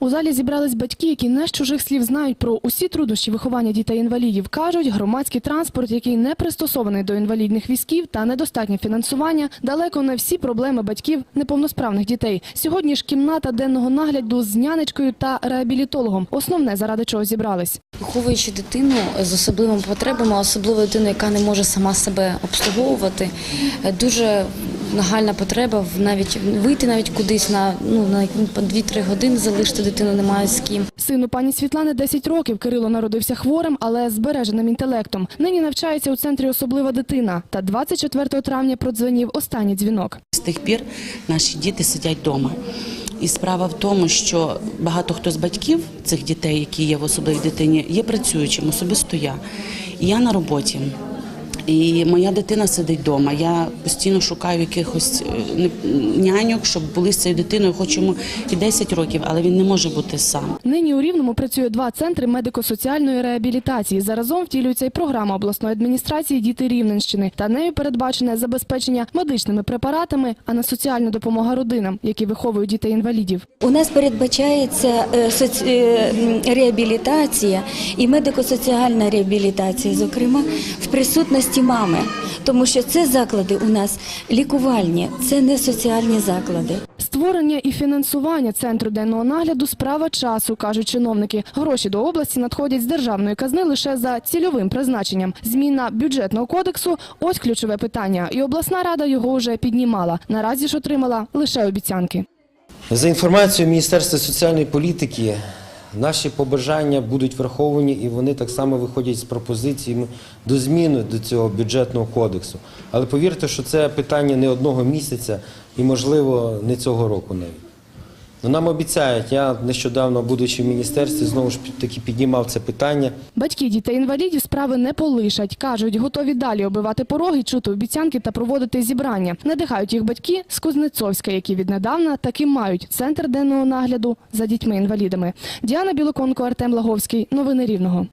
У залі зібрались батьки, які не з чужих слів знають про усі труднощі виховання дітей-інвалідів. Кажуть, громадський транспорт, який не пристосований до інвалідних візків та недостатнє фінансування, далеко не всі проблеми батьків неповносправних дітей. Сьогодні ж кімната денного нагляду з нянечкою та реабілітологом. Основне, заради чого зібрались. Виховуючи дитину з особливими потребами, особливо дитину, яка не може сама себе обслуговувати, дуже нагальна потреба в навіть вийти навіть кудись на ну на 2-3 години залишити дитину немає з ким. Сину пані Світлани 10 років. Кирило народився хворим, але збереженим інтелектом. Нині навчається у центрі особлива дитина. Та 24 травня продзвонів останній дзвінок. З тих пір наші діти сидять вдома. І справа в тому, що багато хто з батьків цих дітей, які є в особливій дитині, є працюючим, особисто я. І я на роботі. І моя дитина сидить вдома. Я постійно шукаю якихось е, не- няньок, щоб були з цією дитиною, хоч йому і 10 років, але він не може бути сам. Нині у Рівному працює два центри медико-соціальної реабілітації. Заразом втілюється і програма обласної адміністрації «Діти Рівненщини». Та нею передбачене забезпечення медичними препаратами, а не соціальна допомога родинам, які виховують дітей-інвалідів. У нас передбачається е, е, реабілітація і медико-соціальна реабілітація, зокрема в присутності мами, тому що це заклади у нас лікувальні, це не соціальні заклади. Створення і фінансування центру денного нагляду справа часу, кажуть чиновники. Гроші до області надходять з державної казни лише за цільовим призначенням. Зміна бюджетного кодексу ось ключове питання. І обласна рада його вже піднімала. Наразі ж отримала лише обіцянки. За інформацією Міністерства соціальної політики, наші побажання будуть враховані і вони так само виходять з пропозиціями до зміни до цього бюджетного кодексу. Але повірте, що це питання не одного місяця і, можливо, не цього року навіть. Ну, нам обіцяють, я нещодавно, будучи в міністерстві, знову ж таки піднімав це питання. Батьки дітей-інвалідів справи не полишать. Кажуть, готові далі оббивати пороги, чути обіцянки та проводити зібрання. Надихають їх батьки з Кузнецовська, які віднедавна таки мають центр денного нагляду за дітьми-інвалідами. Діана Білоконко, Артем Лаговський. Новини Рівного.